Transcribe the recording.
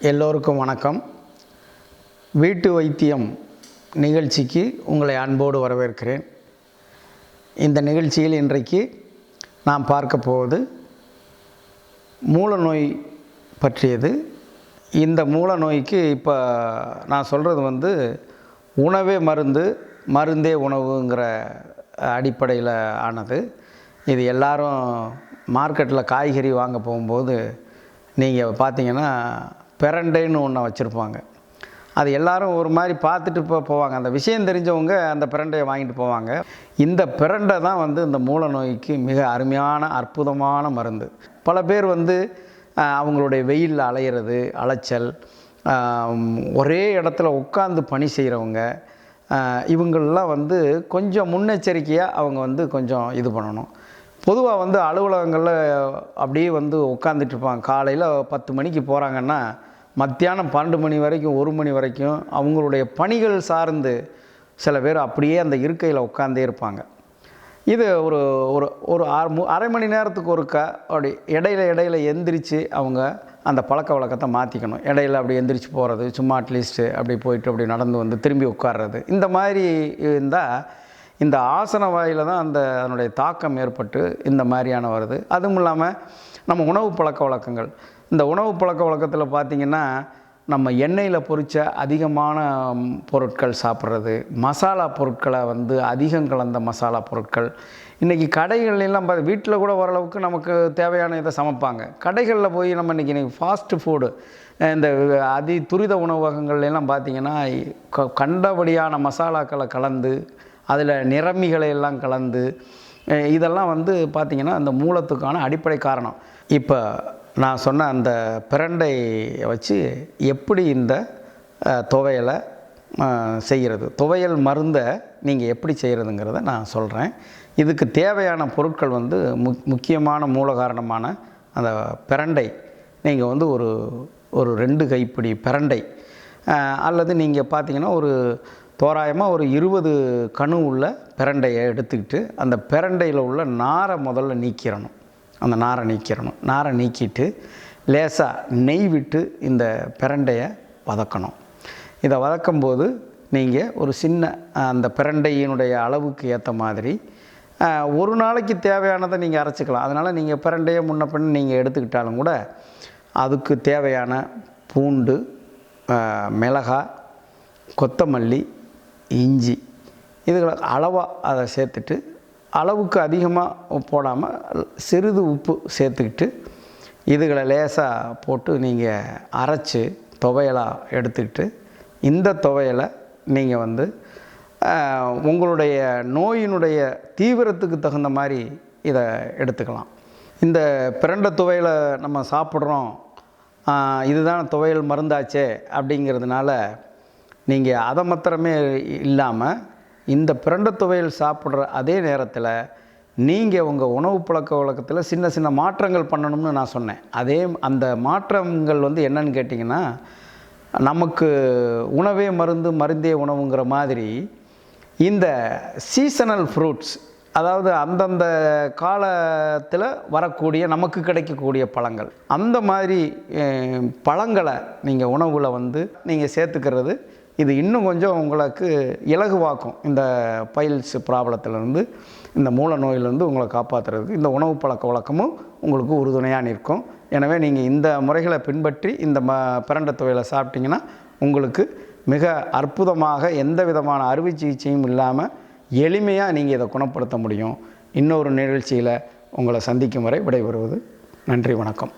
எல்லோருக்கும் வணக்கம். வீட்டு வைத்தியம் நிகழ்ச்சிக்கு உங்களை அன்போடு வரவேற்கிறேன். இந்த நிகழ்ச்சியில் இன்றைக்கு நாம் பார்க்க போவது மூல நோய் பற்றியது. இந்த மூல நோய்க்கு இப்போ நான் சொல்கிறது வந்து உணவே மருந்து மருந்தே உணவுங்கிற அடிப்படையில் ஆனது. இது எல்லாரும் மார்க்கெட்டில் காய்கறி வாங்க போகும்போது நீங்கள் பார்த்தீங்கன்னா பிரண்டைன்னு ஒன்று வச்சுருப்பாங்க. அது எல்லாரும் ஒரு மாதிரி பார்த்துட்டு போ போவாங்க. அந்த விஷயம் தெரிஞ்சவங்க அந்த பிரண்டையை வாங்கிட்டு போவாங்க. இந்த பிரண்டை தான் வந்து இந்த மூல நோய்க்கு மிக அருமையான அற்புதமான மருந்து. பல பேர் வந்து அவங்களுடைய வெயிலில் அலையிறது அலைச்சல் ஒரே இடத்துல உட்காந்து பணி செய்கிறவங்க இவங்களெலாம் வந்து கொஞ்சம் முன்னெச்சரிக்கையாக அவங்க வந்து கொஞ்சம் இது பண்ணணும். பொதுவாக வந்து அலுவலகங்களில் அப்படியே வந்து உட்காந்துட்டு இருப்பாங்க. காலையில் பத்து மணிக்கு போகிறாங்கன்னா மத்தியானம் பன்னெண்டு மணி வரைக்கும் ஒரு மணி வரைக்கும் அவங்களுடைய பணிகள் சார்ந்து சில பேர் அப்படியே அந்த இருக்கையில் உட்காந்தே இருப்பாங்க. இது ஒரு ஒரு ஒரு அரை மணி நேரத்துக்கு ஒருக்கா அப்படி இடையில இடையில எந்திரிச்சு அவங்க அந்த பழக்க வழக்கத்தை மாற்றிக்கணும் இடையில அப்படி எந்திரிச்சு போகிறது சும்மா அட்லீஸ்ட்டு அப்படி போயிட்டு அப்படி நடந்து வந்து திரும்பி உட்கார்றது. இந்த மாதிரி இருந்தால் இந்த ஆசன வாயில் தான் அந்த அதனுடைய தாக்கம் ஏற்பட்டு இந்த மாதிரியான வருது. அதுவும் இல்லாமல் நம்ம உணவு பழக்க வழக்கங்கள். இந்த உணவு பழக்க வழக்கத்தில் பார்த்திங்கன்னா நம்ம எண்ணெயில் பொறிச்ச அதிகமான பொருட்கள் சாப்பிட்றது மசாலா பொருட்களை வந்து அதிகம் கலந்த மசாலா பொருட்கள். இன்றைக்கி கடைகள்லாம் பார்த்து வீட்டில் கூட ஓரளவுக்கு நமக்கு தேவையான இதை சமைப்பாங்க. கடைகளில் போய் நம்ம இன்றைக்கி இன்றைக்கி ஃபாஸ்ட்டு ஃபுட்டு இந்த அதி துரித உணவகங்கள்லாம் எல்லாம் பார்த்திங்கன்னா க- கண்டபடியான மசாலாக்களை கலந்து அதில் நிறமிகளை எல்லாம் கலந்து இதெல்லாம் வந்து பார்த்திங்கன்னா அந்த மூலத்துக்கான அடிப்படை காரணம். இப்போ நான் சொன்ன அந்த பிரண்டை வச்சு எப்படி இந்த துவையலை செய்கிறது துவையல் மருந்தை நீங்கள் எப்படி செய்கிறதுங்கிறத நான் சொல்கிறேன். இதுக்கு தேவையான பொருட்கள் வந்து முக் முக்கியமான மூல காரணமான அந்த பிரண்டை நீங்கள் வந்து ஒரு ஒரு ரெண்டு கைப்பிடி பிரண்டை அல்லது நீங்கள் பார்த்தீங்கன்னா ஒரு தோராயமாக ஒரு இருபது கணு உள்ள பிரண்டையை எடுத்துக்கிட்டு அந்த பிரண்டையில் உள்ள நாரை முதல்ல நீக்கிடணும் அந்த நாரை நீக்கிடணும் நாரை நீக்கிட்டு லேசாக நெய் விட்டு இந்த பிரண்டையை வதக்கணும். இதை வதக்கும்போது நீங்கள் ஒரு சின்ன அந்த பிரண்டையினுடைய அளவுக்கு ஏற்ற மாதிரி ஒரு நாளைக்கு தேவையானதை நீங்கள் அரைச்சிக்கலாம். அதனால் நீங்கள் பிரண்டையை முன்ன பின்ன நீங்கள் எடுத்துக்கிட்டாலும் கூட அதுக்கு தேவையான பூண்டு மிளகாய் கொத்தமல்லி இஞ்சி இதுகளை அளவாக அதை சேர்த்துட்டு அளவுக்கு அதிகமாக போடாமல் சிறிது உப்பு சேர்த்துக்கிட்டு இதுகளை லேசாக போட்டு நீங்கள் அரைச்சி துவையலாக எடுத்துக்கிட்டு இந்த துவையலை நீங்கள் வந்து உங்களுடைய நோயினுடைய தீவிரத்துக்கு தகுந்த மாதிரி இதை எடுத்துக்கலாம். இந்த பிரண்ட துவையலை நம்ம சாப்பிட்றோம் இதுதான் துவையல் மருந்தாச்சே அப்படிங்கிறதுனால நீங்கள் அதை மாத்திரமே இல்லாமல் இந்த பிரண்ட துவையல் சாப்பிட்ற அதே நேரத்தில் நீங்கள் உங்கள் உணவு பழக்க வழக்கத்தில் சின்ன சின்ன மாற்றங்கள் பண்ணணும்னு நான் சொன்னேன். அதே அந்த மாற்றங்கள் வந்து என்னன்னு கேட்டிங்கன்னா நமக்கு உணவே மருந்து மருந்தே உணவுங்கிற மாதிரி இந்த சீசனல் ஃப்ரூட்ஸ் அதாவது அந்தந்த காலத்தில் வரக்கூடிய நமக்கு கிடைக்கக்கூடிய பழங்கள் அந்த மாதிரி பழங்களை நீங்கள் உணவில் வந்து நீங்கள் சேர்த்துக்கிறது இது இன்னும் கொஞ்சம் உங்களுக்கு இலகுவாக்கும் இந்த பைல்ஸ் ப்ராப்ளத்திலேருந்து இந்த மூல நோயிலேருந்து உங்களை காப்பாற்றுறதுக்கு இந்த உணவு பழக்க வழக்கமும் உங்களுக்கு உறுதுணையாக நிற்கும். எனவே நீங்கள் இந்த முறைகளை பின்பற்றி இந்த ம பிரண்ட துவையில் சாப்பிட்டீங்கன்னா உங்களுக்கு மிக அற்புதமாக எந்த விதமான அறுவை சிகிச்சையும் இல்லாமல் எளிமையாக நீங்கள் இதை குணப்படுத்த முடியும். இன்னொரு நிகழ்ச்சியில் உங்களை சந்திக்கும் வரை விடைபெறுவது. நன்றி வணக்கம்.